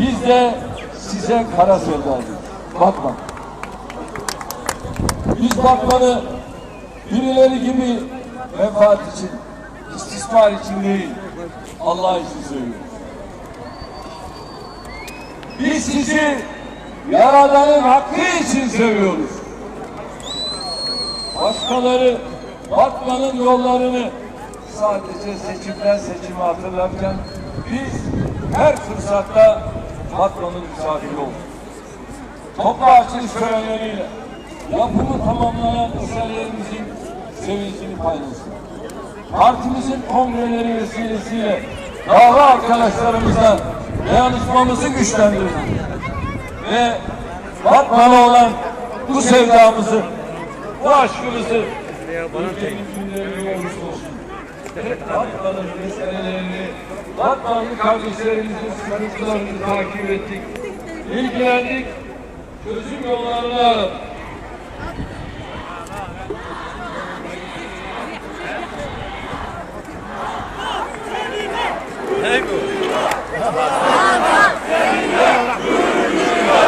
Biz de size kara sevdalıyız. Bakma. Biz bakmanı birileri gibi menfaat için, istismar için değil, Allah için söylüyoruz. Biz sizi Yaradan'ın hakkı için seviyoruz. Başkaları Batman'ın yollarını sadece seçimden seçime hatırlarken biz her fırsatta Batman'ın misafiri olduk. Toplu açılış törenleriyle yapımı tamamlanan eserlerimizin sevincini paylaştık. Partimizin kongreleri vesilesiyle dava arkadaşlarımızla dayanışmamızı güçlendirdik. Ve Batman'a olan bu sevdamızı, bu aşkımızı ülkenin günlerinde olursa olsun. Batman'ın meselelerini, Batmanlı kardeşlerimizin sıkıntılarını takip ettik. İlgilendik, çözüm yollarını aradık.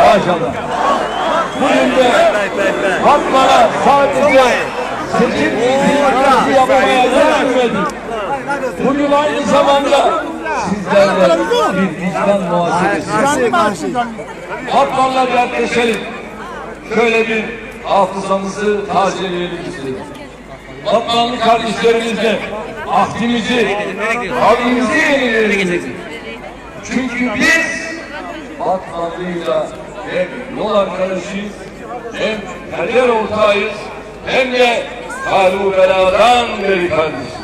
Maşallah. Bugün de Batman'a sadece seçim itirazı yapmaya gelmedik. Bugün aynı zamanda sizlerle bir vicdan Batman'la dertleşelim. Şöyle bir hafızamızı tazeleyelim istedim. Batmanlı kardeşlerimizle ahdimizi, kavmimizi yenileyelim. Çünkü biz Batmanlı'yla hem yol arkadaşıyız, hem kader ortağıyız, hem de halu beladan beri kardeşiz.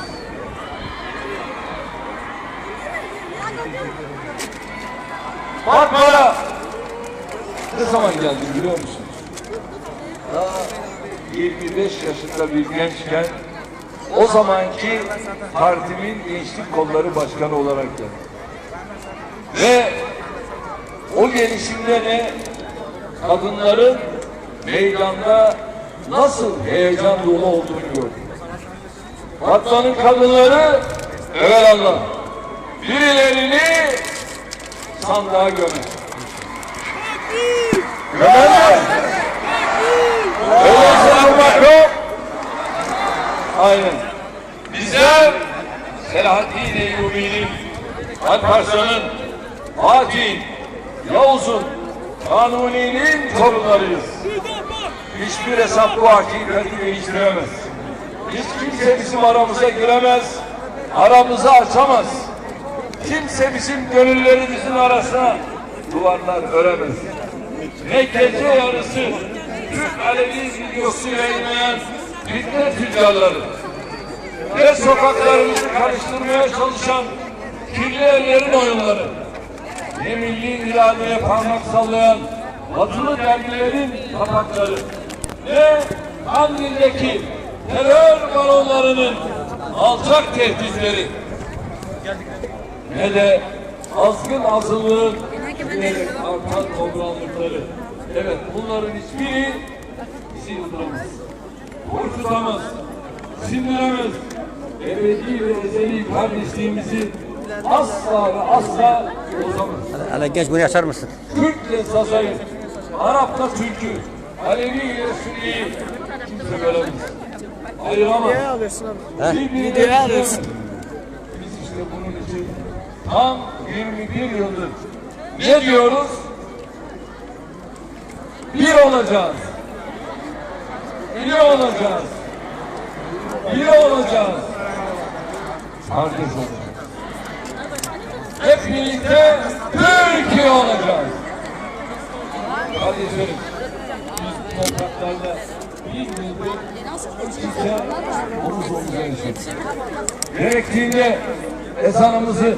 Batman'a ne zaman geldim biliyor musunuz? Daha 25 yaşında bir gençken o zamanki partimin gençlik kolları başkanı olarak geldim. Ve o gelişimde de kadınların meydanda nasıl heyecan dolu olduğunu gördüm. Batman'ın kadınları evelallah birilerini sandığa gömer. Gömerler. Öyle sanmak yok. Aynen. Bizler Selahattin Eyyubi'nin, Alparslan'ın, Fatih'in, Yavuz'un, Kanuni'nin torunlarıyız. Hiçbir hesap bu hakikati değiştiremez. Hiç kimse bizim aramıza giremez, aramızı açamaz. Kimse bizim gönüllerimizin arasına duvarlar öremez. Ne gece yarısı Türk Alevi videosu yayınlayan fitne tüccarları ve sokaklarımızı karıştırmaya çalışan kirli ellerin oyunları ne milli iradeye parmak sallayan batılı dergilerin kapakları ne Kandil'deki terör baronlarının alçak tehditleri ne de azgın azınlığın giderek artan kobranlıkları. Evet bunların hiçbiri bizi yıldıramaz. Korkutamaz, sindiremez. Ebedi ve ezeli kardeşliğimizi asla ve asla bozamaz. Hele genç bunu açar mısın? Kürtle sazayı, Arap'ta türkü, Alevi ile Sünni'yi kimse bölemez. Ayıramaz. Birbirine düşüremez. Biz işte bunun için tam 21 yıldır ne diyoruz? Bir olacağız. Bir olacağız. Bir olacağız. Kardeş olacağız. Hep birlikte Türkiye olacağız. Kardeşlerim, biz bu topraklarda bir yıldır size omuz omuza yaşadık. Gerektiğinde ezanımızı,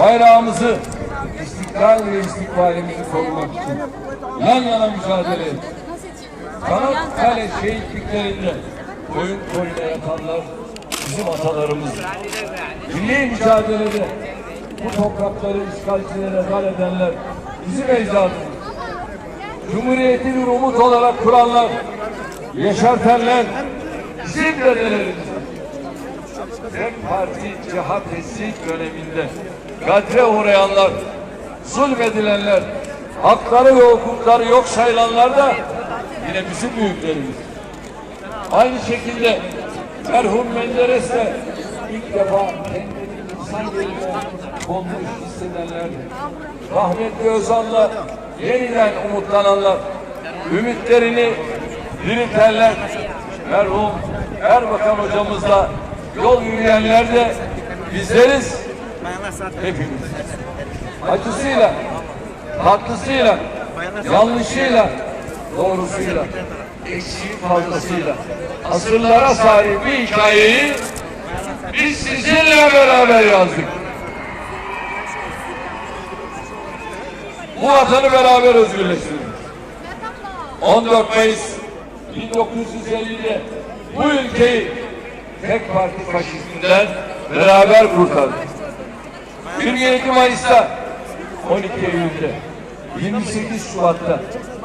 bayrağımızı, istiklal ve istikbalimizi korumak için yan yana mücadele ettik. Çanakkale şehitliklerinde boyun boyuna yatanlar bizim atalarımız. Milli mücadelede bu toprakları işgalcilere dar edenler bizim ecdadımız. Cumhuriyeti bir umut olarak kuranlar, yeşertenler bizim dedelerimiz. Tek Parti cehapheslik döneminde gadre uğrayanlar zulmedilenler, hakları ve hukukları yok sayılanlar da yine bizim büyüklerimiz. Aynı şekilde merhum Menderes de ilk defa kendini insan yerine konmuş hissedenler, rahmetli Özal'la yeniden umutlananlar, ümitlerini diriltenler, merhum Erbakan hocamızla yol yürüyenler de bizleriz hepimiz. Acısıyla, tatlısıyla, yanlışıyla, doğrusuyla, eksiği fazlasıyla asırlara sahip bir hikayeyi biz sizinle beraber yazdık. Bu vatanı beraber özgürleştirdik. 14 Mayıs 1950'de bu ülkeyi tek parti faşizminden beraber kurtardık. 27 Mayıs'ta 12 Eylül'de 28 Şubat'ta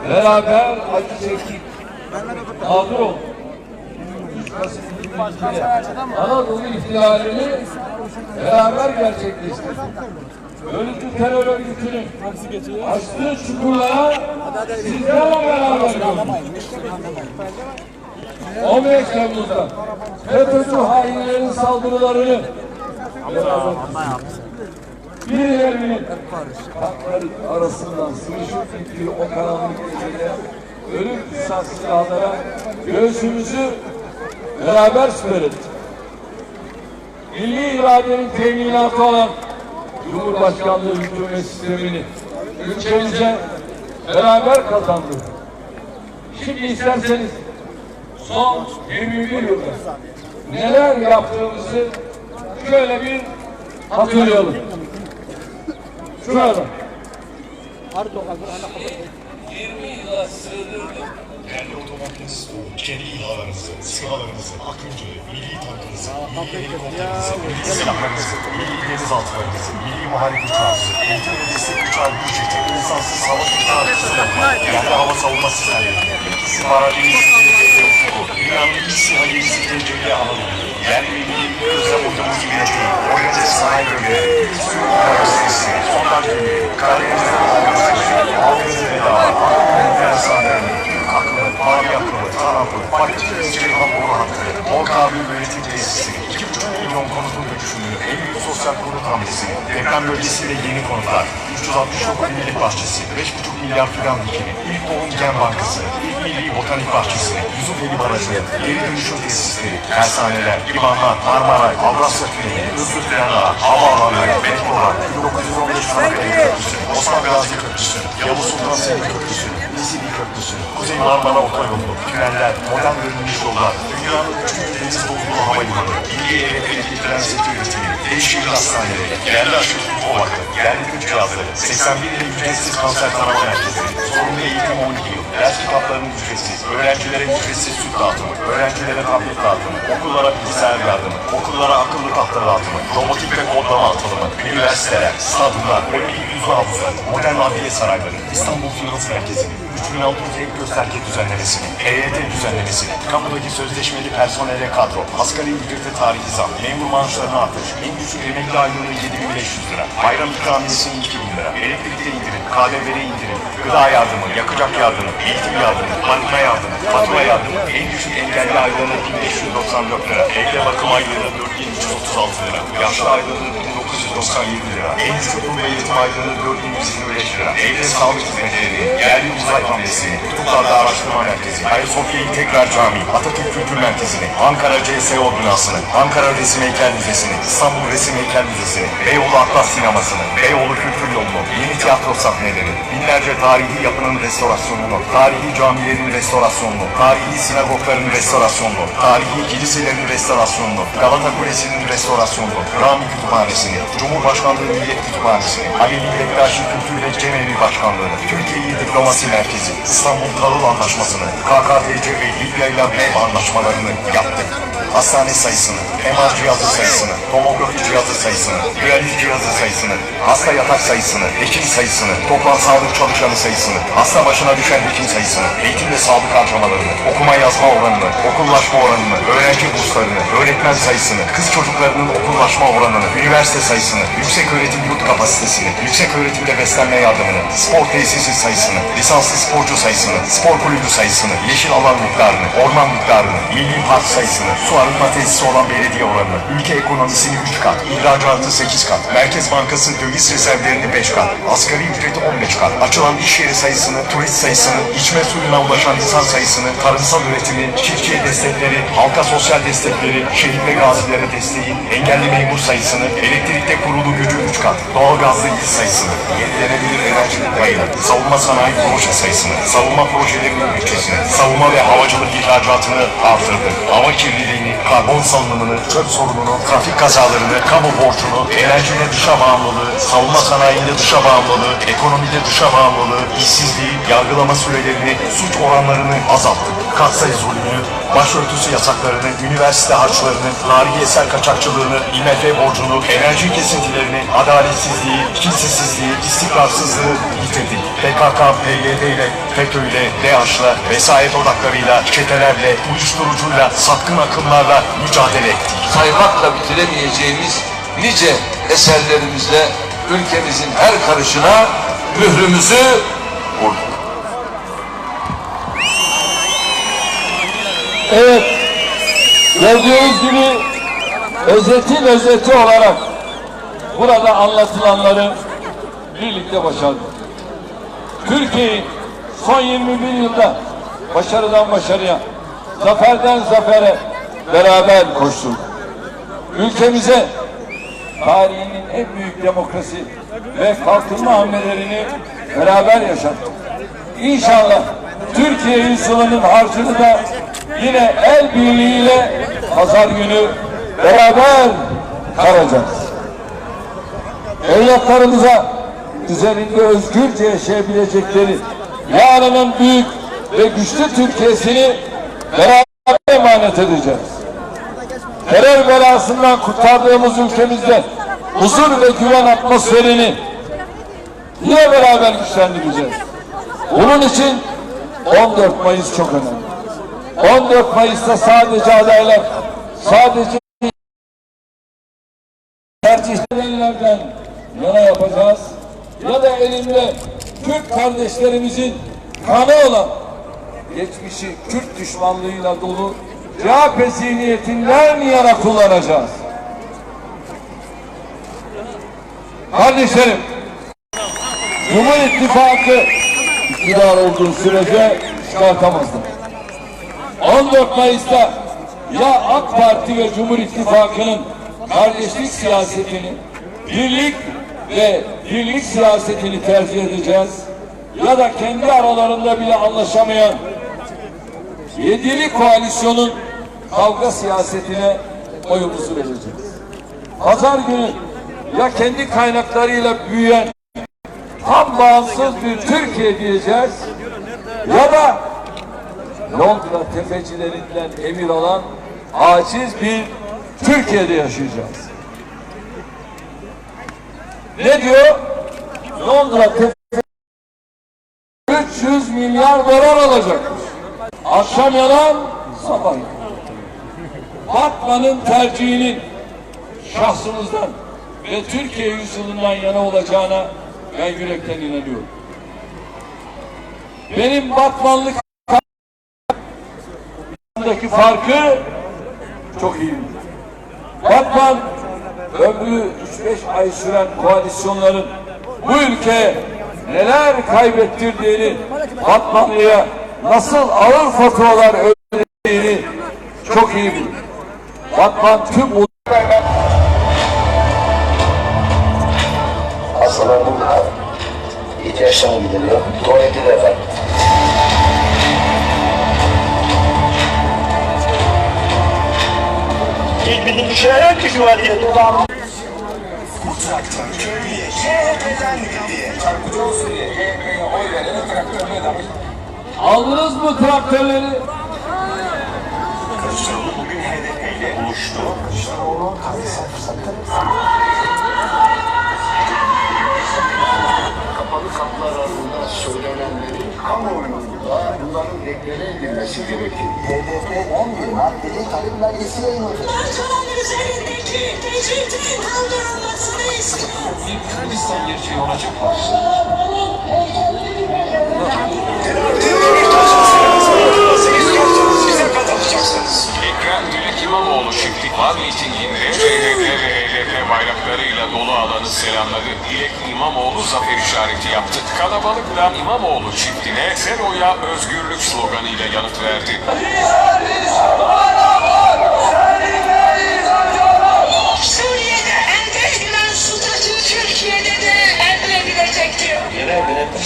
beraber acı çektik. Mağdur olduk. 3 Kasım 2002'de Anadolu ihtilalini beraber gerçekleştirdik. Ölücü terör örgütünün açtığı çukurlara sizlerle beraber gördük. 15 Temmuz'da FETÖ'cü hainlerin saldırılarını birilerinin hakları arasından sıvışıp gittiği o karanlık gecede ölüm kısas silahlara göğsümüzü beraber ettik. Milli iradenin teminatı olan Cumhurbaşkanlığı hükümet sistemini ülkemize beraber kazandık. Şimdi isterseniz son 21 yılda neler yaptığımızı şöyle bir hatırlayalım. Şurada. 20 yıla sığdırdık. Kendi otomobiliniz, kendi İHA'larınızı, SİHA'larınızı, Akıncı, milli tankınızı, milli helikopterinizi, milli silahlarınızı, milli denizaltılarınızı, milli muharip uçağınızı, eğitim ve destek uçağı ücreti, insansız hava uçağı sistemleri, yerli hava savunma sistemleri, istihbarat dünyanın ilk SİHA yenisi TCG alanı, yerli ve milli gözlem ordumuzu yönetimi, organize sanayi bölgeleri, Sürü Üniversitesi, Sondaj Gümrüğü, Karadeniz Üniversitesi, Altyazı Bedava, Anadolu Üniversitesi, akıllı, mavi akıllı, taraflı, parçacık, Ceyhan boru hattı, Bol kabul yönetim tesisi, 2,5 milyon konutun dönüşümü, en büyük sosyal konut hamlesi, deprem bölgesinde yeni konutlar, 369 milli bahçesi, 5,5 milyar fidan dikimi, ilk doğum gen bankası, ilk milli botanik bahçesi, Yusufeli Barajı, geri dönüşüm tesisleri, tersaneler, limanlar, Marmaray, Avrasya Tüneli, Hızlı Tren Ağı, havaalanları, metrolar, 1915 Çanakkale Köprüsü, Osman Gazi Köprüsü, Yavuz Sultan Selim Köprüsü, Nisili Köprüsü, Kuzey Marmara Otoyolu, tüneller, modern bölünmüş yollar, dünyanın büyük deniz dolduğu havalimanı, milli tren seti üretimi, değişik hastaneleri, yerli aşı o vakı, yerli güç cihazları, 81 il ücretsiz kanser tarama merkezleri, zorunlu eğitim 12 yıl, ders kitaplarının ücretsiz, öğrencilere ücretsiz süt dağıtımı, öğrencilere tablet dağıtımı, okullara bilgisayar yardımı, okullara akıllı tahta dağıtımı, robotik ve kodlama atılımı, üniversiteler, stadyumlar, olimpik yüzme havuzları, modern adliye sarayları, İstanbul Finans Merkezi'ni, 3600 ev gösterge düzenlemesini, EYT düzenlemesini, kapıdaki sözleşmeli personele kadro, asgari ücrete tarihi zam, memur maaşlarına artış, en düşük emekli aylığını 7500 lira, bayram ikramiyesini 2000 lira, elektrikte indirim, KDV'de indirim, gıda yardımı, yakacak yardımı, eğitim yardımı, banka yardımı, fatura yardımı, en düşük engelli aylığını 1594 lira, evde bakım aylığını 4336 lira, yaşlı aylığını 1997 lira, en düşük bu eğitim aylığını 4125 lira, evde sağlık hizmetleri, yerli uzay hamlesi, tutuklarda araştırma merkezi, Ayasofya İntegral Camii, Atatürk Kültür Merkezi'ni, Ankara CSO binasını, Ankara Resim Heykel Müzesi'ni, İstanbul Resim Heykel Müzesi'ni, Beyoğlu Atlas Sineması'nı, Beyoğlu Kültür Yolu'nu, yeni tiyatro sahneleri, binlerce tarihi yapının restorasyonunu, tarihi camilerin restorasyonunu, tarihi sinagogların restorasyonunu, tarihi kiliselerin restorasyonunu, Galata Kulesi'nin restorasyonunu, Rami Kütüphanesi'ni, Cumhurbaşkanlığı Millet Kütüphanesi'ni, Halil Bektaşi Kültür ve Cemevi Başkanlığı'nı, Türkiye'yi Diplomasi Merkezi, İstanbul Tarıl Anlaşması'nı, KKTC ve Libya ile anlaşmalarını yaptık. Hastane sayısını, MR cihazı sayısını, tomografi cihazı sayısını, diyaliz cihazı sayısını, hasta yatak sayısını, hekim sayısını, toplam sağlık çalışanı sayısını, hasta başına düşen hekim sayısını, eğitim ve sağlık harcamalarını, okuma yazma oranını, okullaşma oranını, öğrenci burslarını, öğretmen sayısını, kız çocuklarının okullaşma oranını, üniversite sayısını, yüksek öğretim yurt kapasitesini, yüksek öğretimde beslenme yardımını, spor tesisi sayısını, lisanslı sporcu sayısını, spor kulübü sayısını, yeşil alan miktarını, orman miktarını, milli park sayısını, su arıtma tesisi olan belediye oranını, ülke ekonomisini 3 kat, ihracatı 8 kat, Merkez Bankası döviz rezervlerini 5 kat, asgari ücreti 15 kat, açılan iş yeri sayısını, turist sayısını, içme suyuna ulaşan insan sayısını, tarımsal üretimi, çiftçiye destekleri, halka sosyal destekleri, şehit ve gazilere desteği, engelli memur sayısını, elektrikte kurulu gücü 3 kat, doğalgazlı il sayısını, yenilenebilir enerjinin payını, savunma sanayi proje sayısını, savunma projelerinin bütçesini, savunma ve havacılık ihracatını artırdı. Hava kirliliğini, karbon salınımını, çöp sorununu, trafik kazalarını, kamu borcunu, enerjide dışa bağımlılığı, savunma sanayinde dışa bağımlılığı, ekonomide dışa bağımlılığı, işsizliği, yargılama sürelerini, suç oranlarını azalttık. Katsayı zulmünü, başörtüsü yasaklarını, üniversite harçlarını, tarihi eser kaçakçılığını, IMF borcunu, enerji kesintilerini, adaletsizliği, kimsesizliği, istikrarsızlığı bitirdik. PKK, PYD ile, FETÖ ile, DAEŞ'la, vesayet odaklarıyla, çetelerle, uyuşturucuyla, sapkın akımlarla mücadele ettik. saymakla bitiremeyeceğimiz nice eserlerimizle ülkemizin her karışına mührümüzü vurduk. Gördüğünüz gibi özetin özeti olarak burada anlatılanları birlikte başardık. Türkiye'yi son 21 yılda başarıdan başarıya, zaferden zafere beraber koştuk. Ülkemize tarihinin en büyük demokrasi ve kalkınma hamlelerini beraber yaşattık. İnşallah Türkiye yüzyılının harcını da yine el birliğiyle pazar günü beraber karacağız. Evlatlarımıza üzerinde özgürce yaşayabilecekleri yarının büyük ve güçlü Türkiye'sini beraber emanet edeceğiz. Terör belasından kurtardığımız ülkemizde huzur ve güven atmosferini yine beraber güçlendireceğiz. Bunun için 14 Mayıs çok önemli. 14 Mayıs'ta sadece adaylar, sadece tercihlerden yana yapacağız. Ya da elimde Türk kardeşlerimizin kanı olan geçmişi Kürt düşmanlığıyla dolu CHP zihniyetinden yana kullanacağız. Kardeşlerim, Cumhur İttifakı iktidar olduğu sürece çıkartamazlar. 14 Mayıs'ta ya AK Parti ve Cumhur İttifakı'nın kardeşlik siyasetini, birlik ve birlik siyasetini tercih edeceğiz. Ya da kendi aralarında bile anlaşamayan yedili koalisyonun kavga siyasetine oyumuzu vereceğiz. Pazar günü ya kendi kaynaklarıyla büyüyen tam bağımsız bir Türkiye diyeceğiz ya da Londra tefecilerinden emir alan aciz bir Türkiye'de yaşayacağız. Ne diyor? Londra tefe 300 milyar dolar alacakmış. Akşam yalan, sabah yalan. Batman'ın tercihinin şahsımızdan ve Türkiye yüzyılından yana olacağına ben yürekten inanıyorum. Benim Batmanlık farkı çok iyi. Batman ömrü 3-5 ay süren koalisyonların bu ülkeye neler kaybettirdiğini, Batmanlı'ya nasıl ağır faturalar ödediğini çok iyi bilir. Batman tüm bu Hastalar burada. İhtiyaçlarını gideriyor. Tuvaleti de var. Hiç bizim işe yok ki şu vaziyette. Traktör köylüye, CHP'den birliğe. aldınız mı traktörleri? Kılıçdaroğlu bugün HDP ile buluştu. Kılıçdaroğlu tarihsel fırsatları Kapalı kapılar ardında söylenenlerin kamuoyunda bunların deklare edilmesi gerekir. HDP 11 maddeli talep belgesi yayınladı. Parçaların üzerindeki tecridin kaldırılmasını istiyor. Bir Kürdistan gerçeği olacak mı? Ekrem Gülük İmamoğlu çiftlik var mitinginde CHP ve bayraklarıyla dolu alanı selamladı. Dilek İmamoğlu zafer işareti yaptı. Kalabalıkla İmamoğlu çiftine Sero'ya özgürlük sloganıyla yanıt verdi.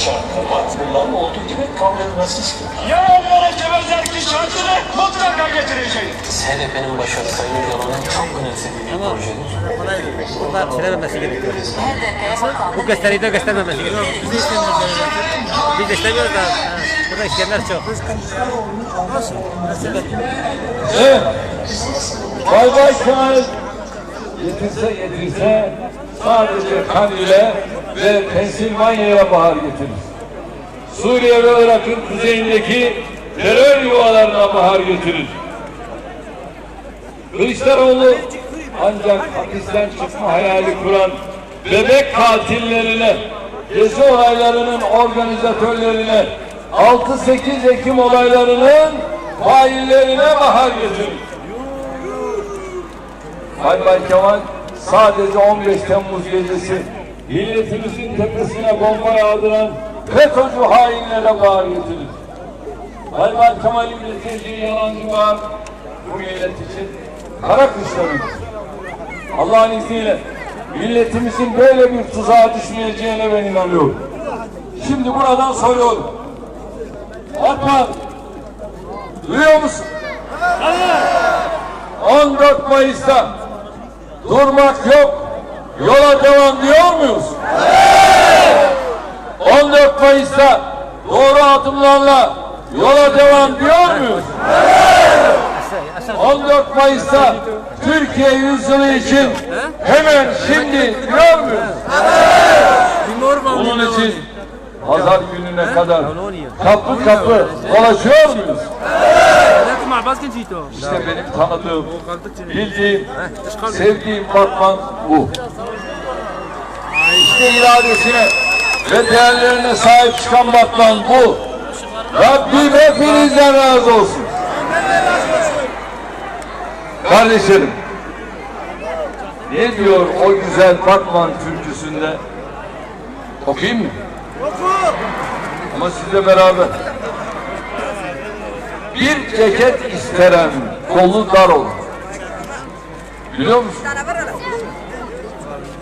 Yönetim şartları bunların olduğu gibi kabul edilmesi istiyor. Yerel yönetim özellik şartını mutlaka getireceğiz. HDP'nin başarı Sayın Öcalan'ın çok önemsediği bir projedir. Bunlar söylememesi gerekiyor. Bu gösteriyi de göstermemesi gerekiyor. Biz de istemiyoruz. Biz de istemiyoruz da burada isteyenler çok. Evet. Bay Bay Kemal getirse getirse sadece kan ile ve Pensilvanya'ya bahar getirir. Suriye ve Irak'ın kuzeyindeki terör yuvalarına bahar getirir. Kılıçdaroğlu ancak hapisten çıkma hayali kuran bebek katillerine, gezi olaylarının organizatörlerine, 6-8 Ekim olaylarının faillerine bahar getirir. Bay Bay Kemal sadece 15 Temmuz gecesi milletimizin tepesine bomba yağdıran FETÖ'cü hainlere bahar getirir. Bay Kemal'in getirdiği yalancı bağır bu millet için kara kışlanır. Allah'ın izniyle milletimizin böyle bir tuzağa düşmeyeceğine ben inanıyorum. Şimdi buradan soruyorum. Batman, duyuyor musun? 14 Mayıs'ta durmak yok, yola devam diyor muyuz? 14 Mayıs'ta doğru adımlarla yola devam diyor muyuz? 14 Mayıs'ta Türkiye yüzyılı için hemen şimdi diyor muyuz? Bunun için pazar gününe kadar kapı kapı dolaşıyor muyuz? İşte benim tanıdığım, bildiğim, sevdiğim Batman bu. İşte iradesine ve değerlerine sahip çıkan Batman bu. Rabbim hepinizden razı olsun. Kardeşlerim, ne diyor o güzel Batman türküsünde? Okuyayım mı? Ama sizle beraber. Bir ceket isterem, kolu dar olur. Biliyor musun?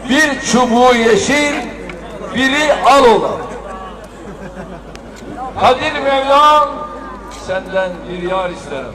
Bir çubuğu yeşil, biri al ola. Kadir Mevlam senden bir yar isterim.